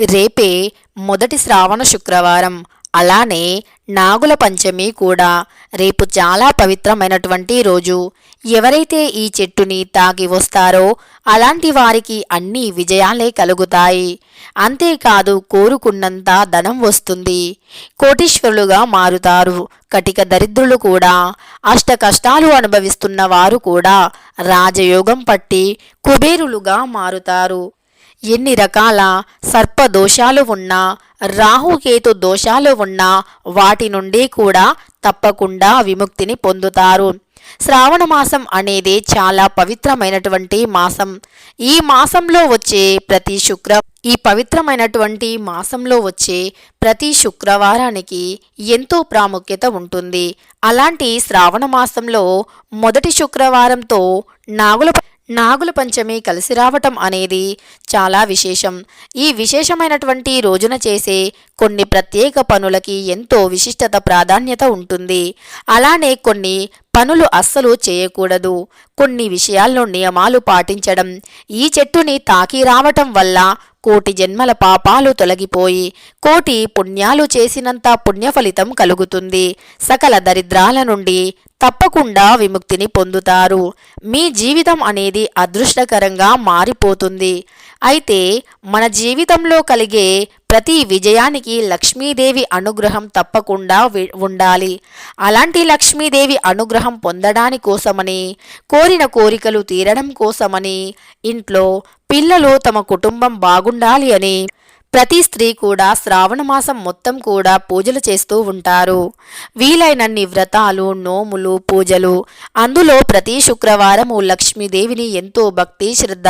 రేపే మొదటి శ్రావణ శుక్రవారం. అలానే నాగుల పంచమి కూడా. రేపు చాలా పవిత్రమైనటువంటి రోజు. ఎవరైతే ఈ చెట్టుని తాగి వస్తారో అలాంటి వారికి అన్ని విజయాలే కలుగుతాయి. అంతేకాదు కోరుకున్నంత ధనం వస్తుంది. కోటీశ్వరులుగా మారుతారు. కటిక దరిద్రులు కూడా. అష్ట కష్టాలు అనుభవిస్తున్న వారు కూడా రాజయోగం పట్టి కుబేరులుగా మారుతారు. ఎన్ని రకాల సర్ప దోషాలు ఉన్నా రాహుకేతు దోషాలు ఉన్నా వాటి నుండి కూడా తప్పకుండా విముక్తిని పొందుతారు. శ్రావణ మాసం అనేది చాలా పవిత్రమైనటువంటి మాసం. ఈ మాసంలో వచ్చే ప్రతి శుక్ర ఈ పవిత్రమైనటువంటి మాసంలో వచ్చే ప్రతి శుక్రవారానికి ఎంతో ప్రాముఖ్యత ఉంటుంది. అలాంటి శ్రావణ మాసంలో మొదటి శుక్రవారంతో నాగుల నాగుల పంచమి కలిసి రావటం అనేది చాలా విశేషం. ఈ విశేషమైనటువంటి రోజున చేసే కొన్ని ప్రత్యేక పనులకి ఎంతో విశిష్టత ప్రాధాన్యత ఉంటుంది. అలానే కొన్ని పనులు అస్సలు చేయకూడదు. కొన్ని విషయాల్లో నియమాలు పాటించడం ఈ చెట్టుని తాకి రావటం వల్ల కోటి జన్మల పాపాలు తొలగిపోయి కోటి పుణ్యాలు చేసినంత పుణ్య ఫలితం కలుగుతుంది. సకల దరిద్రాల నుండి తప్పకుండా విముక్తిని పొందుతారు. మీ జీవితం అనేది అదృష్టకరంగా మారిపోతుంది. అయితే మన జీవితంలో కలిగే ప్రతి విజయానికి లక్ష్మీదేవి అనుగ్రహం తప్పకుండా ఉండాలి. అలాంటి లక్ష్మీదేవి అనుగ్రహం పొందడాని కోసమని కోరిన కోరికలు తీరడం కోసమని ఇంట్లో పిల్లలు తమ కుటుంబం బాగుండాలి అని ప్రతి స్త్రీ కూడా శ్రావణమాసం మొత్తం కూడా పూజలు చేస్తూ ఉంటారు. వీలైనన్ని వ్రతాలు నోములు పూజలు. అందులో ప్రతి శుక్రవారము లక్ష్మీదేవిని ఎంతో భక్తి శ్రద్ధ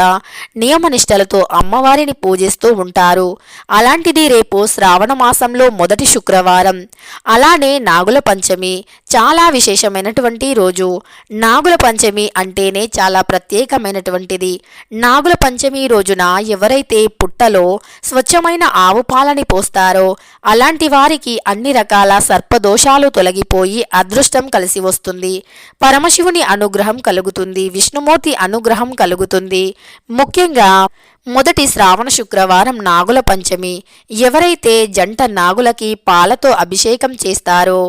నియమనిష్టలతో అమ్మవారిని పూజిస్తూ ఉంటారు. అలాంటిది రేపు శ్రావణ మాసంలో మొదటి శుక్రవారం. అలానే నాగుల పంచమి చాలా విశేషమైనటువంటి రోజు. నాగుల పంచమి అంటేనే చాలా ప్రత్యేకమైనటువంటిది. నాగుల పంచమి రోజున ఎవరైతే పుట్టలో స్వచ్ఛమైన ఆవు పాలని పోస్తారో అలాంటి వారికి అన్ని రకాల సర్పదోషాలు తొలగిపోయి అదృష్టం కలిసి వస్తుంది. పరమశివుని అనుగ్రహం కలుగుతుంది విష్ణుమూర్తి అనుగ్రహం కలుగుతుంది. ముఖ్యంగా మొదటి శ్రావణ శుక్రవారం నాగుల పంచమి. ఎవరైతే జంట నాగులకి పాలతో అభిషేకం చేస్తారో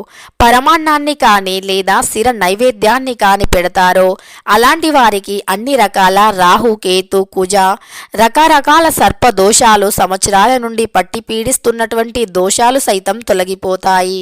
పరమాన్నాన్ని కానీ లేదా స్థిర నైవేద్యాన్ని కానీ పెడతారో అలాంటి వారికి అన్ని రకాల రాహు కేతు కుజ రకరకాల సర్ప దోషాలు సంవత్సరాల నుండి పట్టి పీడిస్తున్నటువంటి దోషాలు సైతం తొలగిపోతాయి.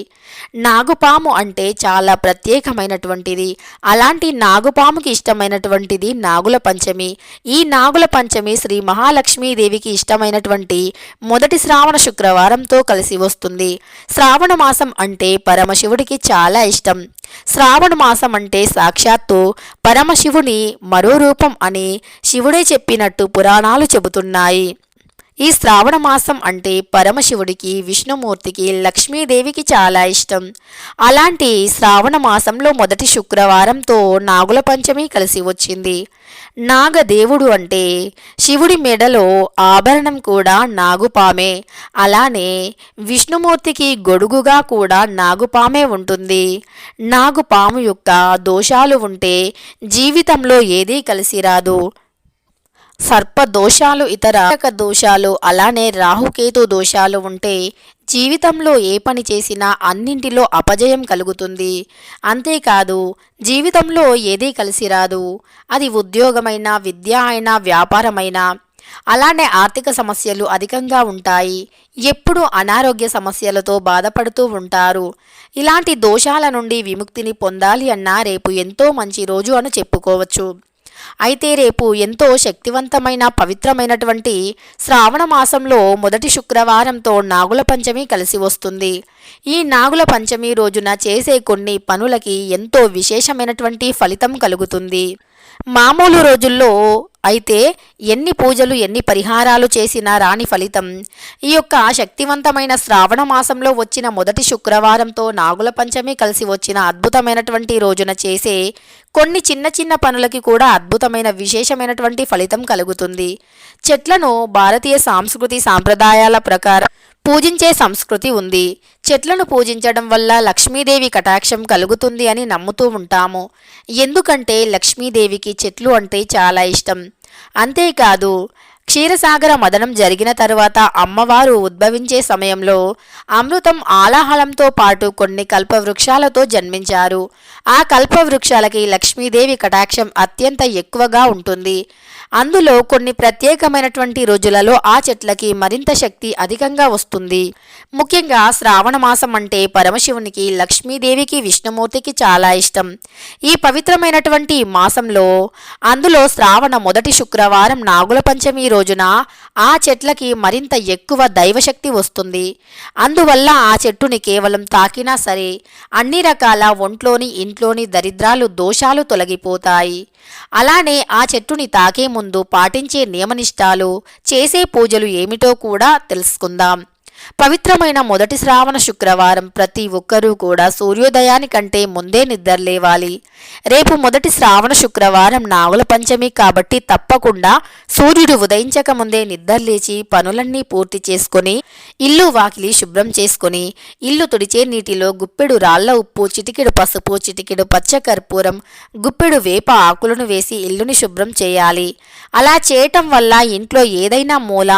నాగుపాము అంటే చాలా ప్రత్యేకమైనటువంటిది. అలాంటి నాగుపాముకి ఇష్టమైనటువంటిది నాగుల పంచమి. ఈ నాగుల పంచమి శ్రీ మహా మహాలక్ష్మీదేవికి ఇష్టమైనటువంటి మొదటి శ్రావణ శుక్రవారంతో కలిసి వస్తుంది. శ్రావణ మాసం అంటే పరమశివుడికి చాలా ఇష్టం. శ్రావణ మాసం అంటే సాక్షాత్తు పరమశివుని మరో రూపం అని శివుడే చెప్పినట్టు పురాణాలు చెబుతున్నాయి. ఈ శ్రావణ మాసం అంటే పరమశివుడికి విష్ణుమూర్తికి లక్ష్మీదేవికి చాలా ఇష్టం. అలాంటి శ్రావణ మాసంలో మొదటి శుక్రవారంతో నాగుల పంచమి కలిసి వచ్చింది. నాగదేవుడు అంటే శివుడి మెడలో ఆభరణం కూడా నాగుపామే. అలానే విష్ణుమూర్తికి గొడుగుగా కూడా నాగుపామే ఉంటుంది. నాగుపాము యొక్క దోషాలు ఉంటే జీవితంలో ఏదీ కలిసి రాదు. సర్ప దోషాలు ఇతర దోషాలు అలానే రాహుకేతు దోషాలు ఉంటే జీవితంలో ఏ పని చేసినా అన్నింటిలో అపజయం కలుగుతుంది. అంతేకాదు జీవితంలో ఏదీ కలిసి రాదు. అది ఉద్యోగమైనా విద్య అయినా వ్యాపారమైనా. అలానే ఆర్థిక సమస్యలు అధికంగా ఉంటాయి. ఎప్పుడూ అనారోగ్య సమస్యలతో బాధపడుతూ ఉంటారు. ఇలాంటి దోషాల నుండి విముక్తిని పొందాలి అన్నా రేపు ఎంతో మంచి రోజు అని చెప్పుకోవచ్చు. అయితే రేపు ఎంతో శక్తివంతమైన పవిత్రమైనటువంటి శ్రావణ మాసంలో మొదటి శుక్రవారంతో నాగుల పంచమి కలిసి వస్తుంది. ఈ నాగుల పంచమి రోజున చేసే కొన్ని పనులకి ఎంతో విశేషమైనటువంటి ఫలితం కలుగుతుంది. మామూలు రోజుల్లో అయితే ఎన్ని పూజలు ఎన్ని పరిహారాలు చేసినా రాని ఫలితం. ఈ యొక్క శక్తివంతమైన శ్రావణ మాసంలో వచ్చిన మొదటి శుక్రవారంతో నాగుల పంచమి కలిసి వచ్చిన అద్భుతమైనటువంటి రోజున చేసే కొన్ని చిన్న చిన్న పనులకి కూడా అద్భుతమైన విశేషమైనటువంటి ఫలితం కలుగుతుంది. చెట్లను భారతీయ సాంస్కృతి సాంప్రదాయాల ప్రకారం పూజించే సంస్కృతి ఉంది. చెట్లను పూజించడం వల్ల లక్ష్మీదేవి కటాక్షం కలుగుతుంది అని నమ్ముతూ ఉంటాము. ఎందుకంటే లక్ష్మీదేవికి చెట్లు అంటే చాలా ఇష్టం. అంతేకాదు క్షీరసాగర మదనం జరిగిన తరువాత అమ్మవారు ఉద్భవించే సమయంలో అమృతం ఆలాహలంతో పాటు కొన్ని కల్పవృక్షాలతో జన్మించారు. ఆ కల్పవృక్షాలకి లక్ష్మీదేవి కటాక్షం అత్యంత ఎక్కువగా ఉంటుంది. అందులో కొన్ని ప్రత్యేకమైనటువంటి రోజులలో ఆ చెట్లకి మరింత శక్తి అధికంగా వస్తుంది. ముఖ్యంగా శ్రావణ మాసం అంటే పరమశివునికి లక్ష్మీదేవికి విష్ణుమూర్తికి చాలా ఇష్టం. ఈ పవిత్రమైనటువంటి మాసంలో అందులో శ్రావణ మొదటి శుక్రవారం నాగుల పంచమి రోజు రోజున ఆ చెట్లకి మరింత ఎక్కువ దైవశక్తి వస్తుంది. అందువల్ల ఆ చెట్టుని కేవలం తాకినా సరే అన్ని రకాల ఒంట్లోని ఇంట్లోని దరిద్రాలు దోషాలు తొలగిపోతాయి. అలానే ఆ చెట్టుని తాకే ముందు పాటించే నియమనిష్టాలు చేసే పూజలు ఏమిటో కూడా తెలుసుకుందాం. పవిత్రమైన మొదటి శ్రావణ శుక్రవారం ప్రతి ఒక్కరూ కూడా సూర్యోదయానికంటే ముందే నిద్రలేవాలి రేపు మొదటి శ్రావణ శుక్రవారం నాగుల పంచమి కాబట్టి తప్పకుండా సూర్యుడు ఉదయించక ముందే నిద్రలేచి పనులన్నీ పూర్తి చేసుకొని ఇల్లు వాకిలి శుభ్రం చేసుకొని ఇల్లు తుడిచే నీటిలో గుప్పెడు రాళ్ళ ఉప్పు చిటికెడు పసుపు చిటికెడు పచ్చ కర్పూరం గుప్పెడు వేప ఆకులను వేసి ఇల్లుని శుభ్రం చేయాలి. అలా చేయటం వల్ల ఇంట్లో ఏదైనా మూల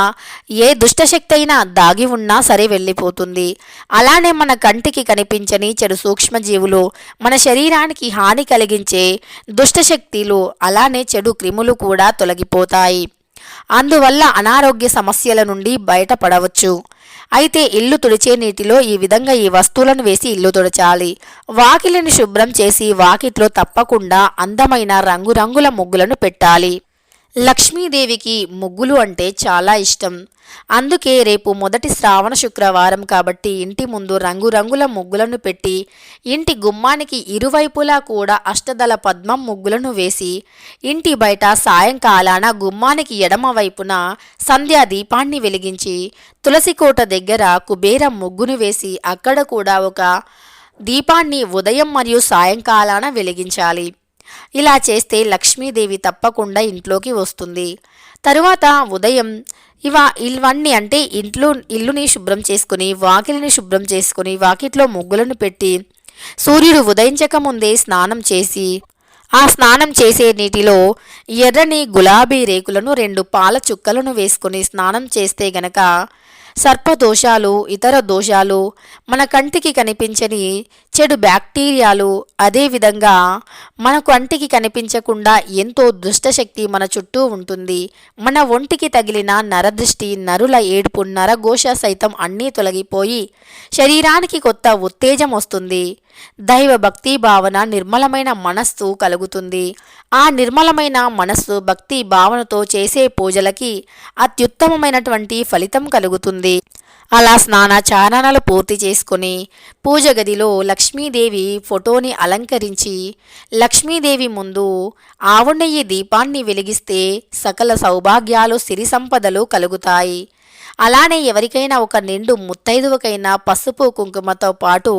ఏ దుష్టశక్తి అయినా దాగి ఉన్నా సరే వెళ్ళిపోతుంది. అలానే మన కంటికి కనిపించని చెడు సూక్ష్మజీవులు మన శరీరానికి హాని కలిగించే దుష్టశక్తులు అలానే చెడు క్రిములు కూడా తొలగిపోతాయి. అందువల్ల అనారోగ్య సమస్యల నుండి బయటపడవచ్చు. అయితే ఇల్లు తుడిచే నీటిలో ఈ విధంగా ఈ వస్తువులను వేసి ఇల్లు తుడచాలి. వాకిలిని శుభ్రం చేసి వాకిట్లో తప్పకుండా అందమైన రంగురంగుల ముగ్గులను పెట్టాలి. లక్ష్మీదేవికి ముగ్గులు అంటే చాలా ఇష్టం. అందుకే రేపు మొదటి శ్రావణ శుక్రవారం కాబట్టి ఇంటి ముందు రంగురంగుల ముగ్గులను పెట్టి ఇంటి గుమ్మానికి ఇరువైపులా కూడా అష్టదళ పద్మం ముగ్గులను వేసి ఇంటి బయట సాయంకాలాన గుమ్మానికి ఎడమ వైపున సంధ్యా దీపాన్ని వెలిగించి తులసికోట దగ్గర కుబేర ముగ్గును వేసి అక్కడ కూడా ఒక దీపాన్ని ఉదయం మరియు సాయంకాలాన వెలిగించాలి. ఇలా చేస్తే లక్ష్మీదేవి తప్పకుండా ఇంట్లోకి వస్తుంది. తరువాత ఉదయం ఇవ ఇవన్నీ అంటే ఇంట్లో ఇల్లుని శుభ్రం చేసుకుని వాకిలిని శుభ్రం చేసుకుని వాకిట్లో ముగ్గులను పెట్టి సూర్యుడు ఉదయించక ముందే స్నానం చేసి ఆ స్నానం చేసే నీటిలో ఎర్రని గులాబీ రేకులను రెండు పాల చుక్కలను వేసుకుని స్నానం చేస్తే గనక సర్పదోషాలు ఇతర దోషాలు మన కంటికి కనిపించని చెడు బ్యాక్టీరియాలు అదేవిధంగా మన కంటికి కనిపించకుండా ఎంతో దుష్టశక్తి మన చుట్టూ ఉంటుంది. మన ఒంటికి తగిలిన నరదృష్టి నరుల ఏడుపు నరఘోష సైతం అన్నీ తొలగిపోయి శరీరానికి కొత్త ఉత్తేజం వస్తుంది. దైవ భక్తి భావన నిర్మలమైన మనస్సు కలుగుతుంది. ఆ నిర్మలమైన మనస్సు భక్తి భావనతో చేసే పూజలకి అత్యుత్తమమైనటువంటి ఫలితం కలుగుతుంది. అలా స్నానాచారణలు పూర్తి చేసుకుని పూజ గదిలో లక్ష్మీదేవి ఫోటోని అలంకరించి లక్ష్మీదేవి ముందు ఆవునెయ్యి దీపాన్ని వెలిగిస్తే సకల సౌభాగ్యాలు సిరి సంపదలు కలుగుతాయి. అలానే ఎవరికైనా ఒక నిండు ముత్తైదువకైనా పసుపు కుంకుమతో పాటు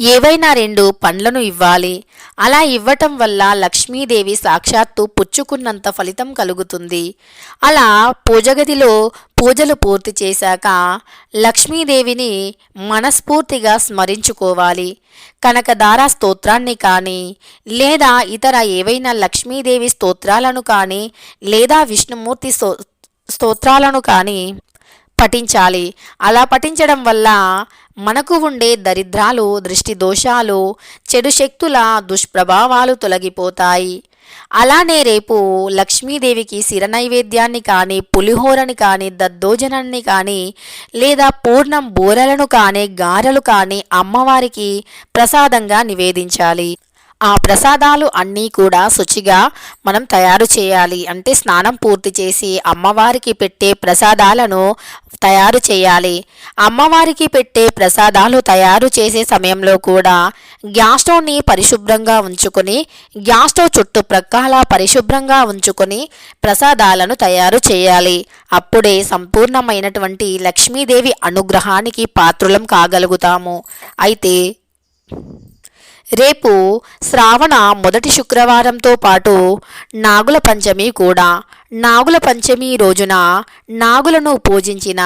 ఏవైనా రెండు పండ్లను ఇవ్వాలి. అలా ఇవ్వటం వల్ల లక్ష్మీదేవి సాక్షాత్తు పుచ్చుకున్నంత ఫలితం కలుగుతుంది. అలా పూజగదిలో పూజలు పూర్తి చేశాక లక్ష్మీదేవిని మనస్ఫూర్తిగా స్మరించుకోవాలి. కనకదార స్తోత్రాన్ని కానీ లేదా ఇతర ఏవైనా లక్ష్మీదేవి స్తోత్రాలను కానీ లేదా విష్ణుమూర్తి స్తో స్తోత్రాలను కానీ పఠించాలి. అలా పఠించడం వల్ల మనకు ఉండే దరిద్రాలు దృష్టి దోషాలు చెడు శక్తుల దుష్ప్రభావాలు తొలగిపోతాయి. అలానే రేపు లక్ష్మీదేవికి శిర నైవేద్యాన్ని కానీ పులిహోరని కానీ దద్దోజనాన్ని కానీ లేదా పూర్ణం బూరలను కానీ గారెలు కానీ అమ్మవారికి ప్రసాదంగా నివేదించాలి. ఆ ప్రసాదాలు అన్నీ కూడా శుచిగా మనం తయారు చేయాలి. అంటే స్నానం పూర్తి చేసి అమ్మవారికి పెట్టే ప్రసాదాలను తయారు చేయాలి. అమ్మవారికి పెట్టే ప్రసాదాలు తయారు చేసే సమయంలో కూడా గ్యాస్ స్టవ్ని పరిశుభ్రంగా ఉంచుకొని గ్యాస్ స్టవ్ చుట్టుప్రక్కల పరిశుభ్రంగా ఉంచుకొని ప్రసాదాలను తయారు చేయాలి. అప్పుడే సంపూర్ణమైనటువంటి లక్ష్మీదేవి అనుగ్రహానికి పాత్రులం కాగలుగుతాము. అయితే రేపు శ్రావణ మొదటి శుక్రవారంతో పాటు నాగుల పంచమి కూడా. నాగుల పంచమి రోజున నాగులను పూజించిన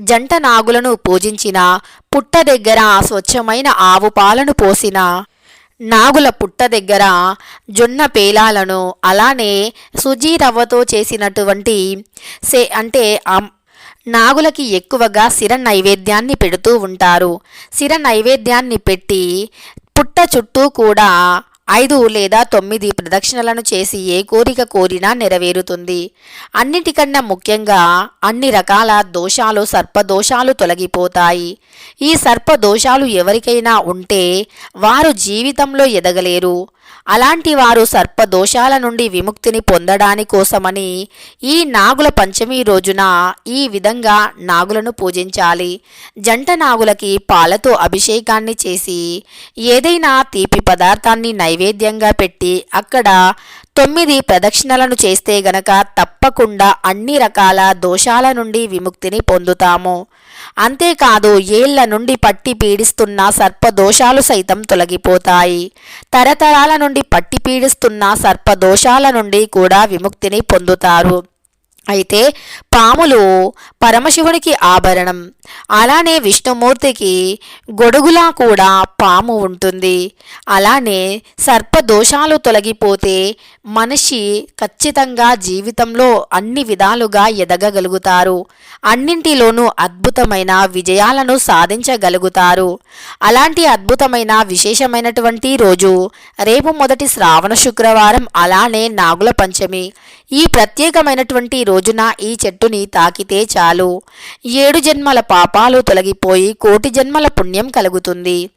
జంట నాగులను పూజించిన పుట్ట దగ్గర స్వచ్ఛమైన ఆవు పాలను పోసిన నాగుల పుట్ట దగ్గర జొన్న పేలాలను అలానే సుజీ రవ్వతో చేసినటువంటి సే అంటే నాగులకి ఎక్కువగా శిర నైవేద్యాన్ని పెడుతూ ఉంటారు. శిర నైవేద్యాన్ని పెట్టి పుట్ట చుట్టూ కూడా ఐదు లేదా తొమ్మిది ప్రదక్షిణలను చేసి ఏ కోరిక కోరినా నెరవేరుతుంది. అన్నిటికన్నా ముఖ్యంగా అన్ని రకాల దోషాలు సర్పదోషాలు తొలగిపోతాయి. ఈ సర్పదోషాలు ఎవరికైనా ఉంటే వారు జీవితంలో ఎదగలేరు. అలాంటి వారు సర్పదోషాల నుండి విముక్తిని పొందడాని కోసమని ఈ నాగుల పంచమి రోజున ఈ విధంగా నాగులను పూజించాలి. జంట నాగులకి పాలతో అభిషేకాన్ని చేసి ఏదైనా తీపి పదార్థాన్ని నైవేద్యంగా పెట్టి అక్కడ తొమ్మిది ప్రదక్షిణలను చేస్తే గనక తప్పకుండా అన్ని రకాల దోషాల నుండి విముక్తిని పొందుతాము. అంతేకాదు ఏళ్ళ నుండి పట్టి పీడిస్తున్న సర్పదోషాలు సైతం తొలగిపోతాయి. తరతరాల నుండి పట్టి పీడిస్తున్న సర్పదోషాల నుండి కూడా విముక్తిని పొందుతారు. అయితే పాములు పరమశివునికి ఆభరణం. అలానే విష్ణుమూర్తికి గొడుగులా కూడా పాము ఉంటుంది. అలానే సర్పదోషాలు తొలగిపోతే మనిషి ఖచ్చితంగా జీవితంలో అన్ని విధాలుగా ఎదగగలుగుతారు. అన్నింటిలోనూ అద్భుతమైన విజయాలను సాధించగలుగుతారు. అలాంటి అద్భుతమైన విశేషమైనటువంటి రోజు రేపు మొదటి శ్రావణ శుక్రవారం అలానే నాగుల పంచమి. ఈ ప్రత్యేకమైనటువంటి రోజున ఈ చెట్టుని తాకితే చాలు. ఏడు జన్మల పాపాలు తొలగిపోయి కోటి జన్మల పుణ్యం కలుగుతుంది.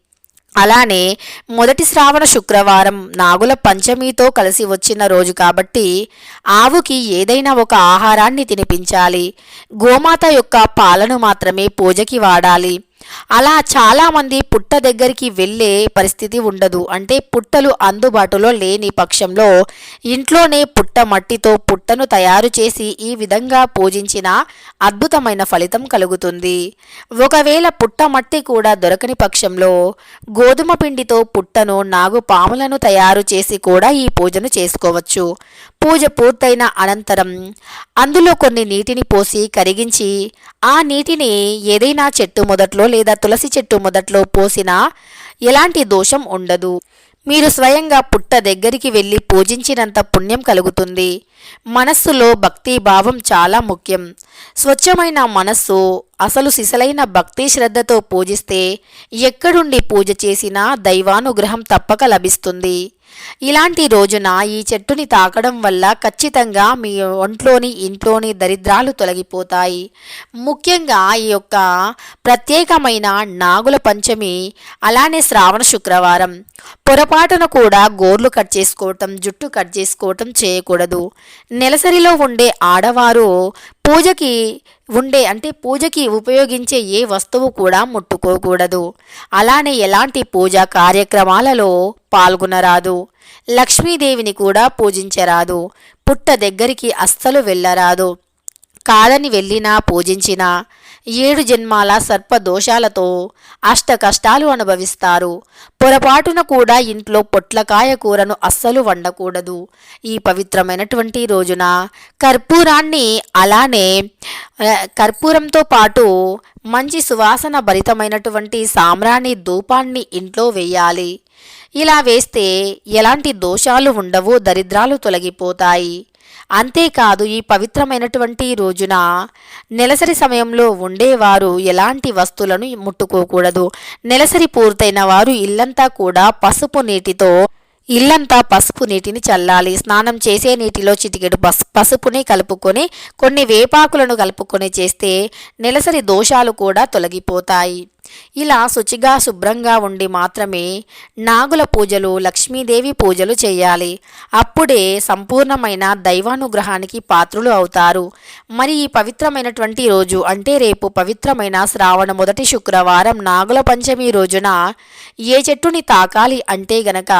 అలానే మొదటి శ్రావణ శుక్రవారం నాగుల పంచమితో కలిసి వచ్చిన రోజు కాబట్టి ఆవుకి ఏదైనా ఒక ఆహారాన్ని తినిపించాలి. గోమాత యొక్క పాలను మాత్రమే పూజకి వాడాలి. అలా చాలామంది పుట్ట దగ్గరికి వెళ్ళే పరిస్థితి ఉండదు. అంటే పుట్టలు అందుబాటులో లేని పక్షంలో ఇంట్లోనే పుట్ట మట్టితో పుట్టను తయారు చేసి ఈ విధంగా పూజించిన అద్భుతమైన ఫలితం కలుగుతుంది. ఒకవేళ పుట్ట మట్టి కూడా దొరకని పక్షంలో గోధుమ పిండితో పుట్టను నాగు పాములను తయారు చేసి కూడా ఈ పూజను చేసుకోవచ్చు. పూజ పూర్తయిన అనంతరం అందులో కొన్ని నీటిని పోసి కరిగించి ఆ నీటిని ఏదైనా చెట్టు మొదట్లో లేదా తులసి చెట్టు మొదట్లో పోసినా ఎలాంటి దోషం ఉండదు. మీరు స్వయంగా పుట్ట దగ్గరికి వెళ్ళి పూజించినంత పుణ్యం కలుగుతుంది. మనస్సులో భక్తి భావం చాలా ముఖ్యం. స్వచ్ఛమైన మనస్సు అసలు సిసలైన భక్తి శ్రద్ధతో పూజిస్తే ఎక్కడుండి పూజ చేసినా దైవానుగ్రహం తప్పక లభిస్తుంది. ఇలాంటి రోజున ఈ చెట్టుని తాకడం వల్ల ఖచ్చితంగా మీ ఒంట్లోని ఇంట్లోని దరిద్రాలు తొలగిపోతాయి. ముఖ్యంగా ఈ యొక్క ప్రత్యేకమైన నాగుల పంచమి అలానే శ్రావణ శుక్రవారం. పొరపాటున కూడా గోర్లు కట్ చేసుకోవటం జుట్టు కట్ చేసుకోవటం చేయకూడదు. నెలసరిలో ఉండే ఆడవారు పూజకి ఉండే అంటే పూజకి ఉపయోగించే ఏ వస్తువు కూడా ముట్టుకోకూడదు. అలానే ఎలాంటి పూజా కార్యక్రమాలలో పాల్గొనరాదు. లక్ష్మీదేవిని కూడా పూజించరాదు. పుట్ట దగ్గరికి అస్సలు వెళ్ళరాదు. కాదని వెళ్ళినా పూజించినా ఏడు జన్మాల సర్ప దోషాలతో అష్ట కష్టాలు అనుభవిస్తారు. పొరపాటున కూడా ఇంట్లో పొట్లకాయ కూరను అస్సలు వండకూడదు. ఈ పవిత్రమైనటువంటి రోజున కర్పూరాన్ని అలానే కర్పూరంతో పాటు మంచి సువాసన భరితమైనటువంటి సామ్రాణి ధూపాన్ని ఇంట్లో వేయాలి. ఇలా వేస్తే ఎలాంటి దోషాలు ఉండవు దరిద్రాలు తొలగిపోతాయి. అంతేకాదు ఈ పవిత్రమైనటువంటి రోజున నెలసరి సమయంలో ఉండేవారు ఎలాంటి వస్తువులను ముట్టుకోకూడదు. నెలసరి పూర్తయిన వారు ఇల్లంతా కూడా పసుపు నీటితో ఇల్లంతా పసుపు నీటిని చల్లాలి. స్నానం చేసే నీటిలో చిటికెడు పసు పసుపుని కలుపుకొని కొన్ని వేపాకులను కలుపుకొని చేస్తే నెలసరి దోషాలు కూడా తొలగిపోతాయి. ఇలా శుచిగా శుభ్రంగా ఉండి మాత్రమే నాగుల పూజలు లక్ష్మీదేవి పూజలు చేయాలి. అప్పుడే సంపూర్ణమైన దైవానుగ్రహానికి పాత్రులు అవుతారు. మరి ఈ పవిత్రమైనటువంటి రోజు అంటే రేపు పవిత్రమైన శ్రావణ మొదటి శుక్రవారం నాగుల పంచమి రోజున ఏ చెట్టుని తాకాలి అంటే గనక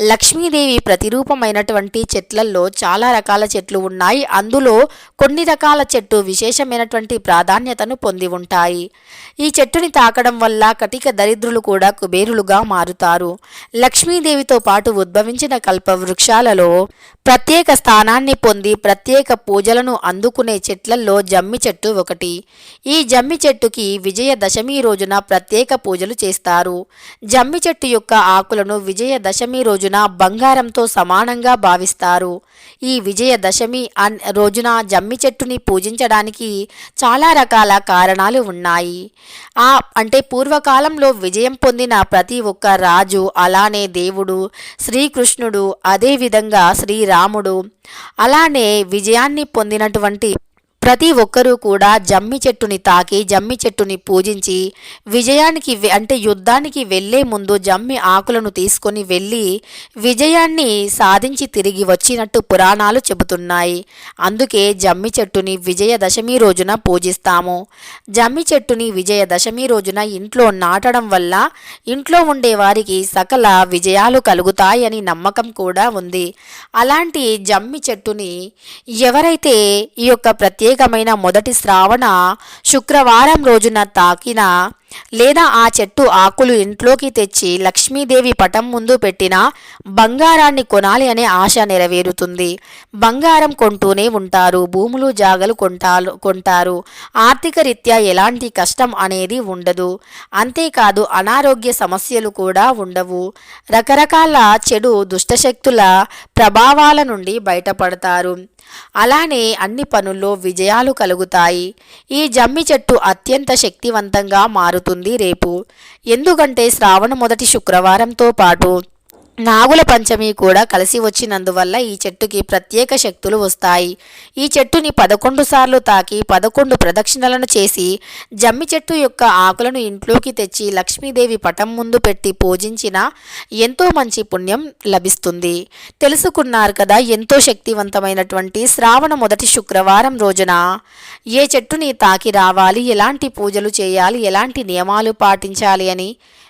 లక్ష్మీదేవి ప్రతిరూపమైనటువంటి చెట్లల్లో చాలా రకాల చెట్లు ఉన్నాయి. అందులో కొన్ని రకాల చెట్టు విశేషమైనటువంటి ప్రాధాన్యతను పొంది ఉంటాయి. ఈ చెట్టుని తాకడం ఉండడం వల్ల కటిక దరిద్రులు కూడా కుబేరులుగా మారుతారు. లక్ష్మీదేవితో పాటు ఉద్భవించిన కల్పవృక్షాలలో ప్రత్యేక స్థానాన్ని పొంది ప్రత్యేక పూజలను అందుకునే చెట్లల్లో జమ్మి చెట్టు ఒకటి. ఈ జమ్మి చెట్టుకి విజయదశమి రోజున ప్రత్యేక పూజలు చేస్తారు. జమ్మి చెట్టు యొక్క ఆకులను విజయదశమి రోజున బంగారంతో సమానంగా భావిస్తారు. ఈ విజయదశమి అన్ రోజున జమ్మి చెట్టుని పూజించడానికి చాలా రకాల కారణాలు ఉన్నాయి. ఆ అంటే అంటే పూర్వకాలంలో విజయం పొందిన ప్రతి ఒక్క రాజు అలానే దేవుడు శ్రీకృష్ణుడు అదేవిధంగా శ్రీరాముడు. అలానే విజయాన్ని పొందినటువంటి ప్రతి ఒక్కరూ కూడా జమ్మి చెట్టుని తాకి జమ్మి చెట్టుని పూజించి విజయానికి వె- అంటే యుద్ధానికి వెళ్ళే ముందు జమ్మి ఆకులను తీసుకొని వెళ్ళి విజయాన్ని సాధించి తిరిగి వచ్చినట్టు పురాణాలు చెబుతున్నాయి. అందుకే జమ్మి చెట్టుని విజయదశమి రోజున పూజిస్తాము. జమ్మి చెట్టుని విజయదశమి రోజున ఇంట్లో నాటడం వల్ల ఇంట్లో ఉండే వారికి సకల విజయాలు కలుగుతాయని నమ్మకం కూడా ఉంది. అలాంటి జమ్మి చెట్టుని ఎవరైతే ఈ యొక్క ప్రత్యేక ప్రత్యేకమైన మొదటి శ్రావణ శుక్రవారం రోజున తాకిన లేదా ఆ చెట్టు ఆకులు ఇంట్లోకి తెచ్చి లక్ష్మీదేవి పటం ముందు పెట్టిన బంగారాన్ని కొనాలి అనే ఆశ నెరవేరుతుంది. బంగారం కొంటూనే ఉంటారు భూములు జాగలు కొంటారు కొంటారు. ఆర్థిక రీత్యా ఎలాంటి కష్టం అనేది ఉండదు. అంతేకాదు అనారోగ్య సమస్యలు కూడా ఉండవు. రకరకాల చెడు దుష్టశక్తుల ప్రభావాల నుండి బయటపడతారు. అలానే అన్ని పనుల్లో విజయాలు కలుగుతాయి. ఈ జమ్మి చెట్టు అత్యంత శక్తివంతంగా మారుతుంది. రేపు. ఎందుకంటే శ్రావణ మొదటి శుక్రవారంతో పాటు నాగుల పంచమి కూడా కలిసి వచ్చినందువల్ల ఈ చెట్టుకి ప్రత్యేక శక్తులు వస్తాయి. ఈ చెట్టుని పదకొండు సార్లు తాకి పదకొండు ప్రదక్షిణలను చేసి జమ్మి చెట్టు యొక్క ఆకులను ఇంట్లోకి తెచ్చి లక్ష్మీదేవి పటం ముందు పెట్టి పూజించిన ఎంతో మంచి పుణ్యం లభిస్తుంది. తెలుసుకున్నారు కదా ఎంతో శక్తివంతమైనటువంటి శ్రావణ మొదటి శుక్రవారం రోజున. ఏ చెట్టుని తాకి రావాలి ఎలాంటి పూజలు చేయాలి ఎలాంటి నియమాలు పాటించాలి అని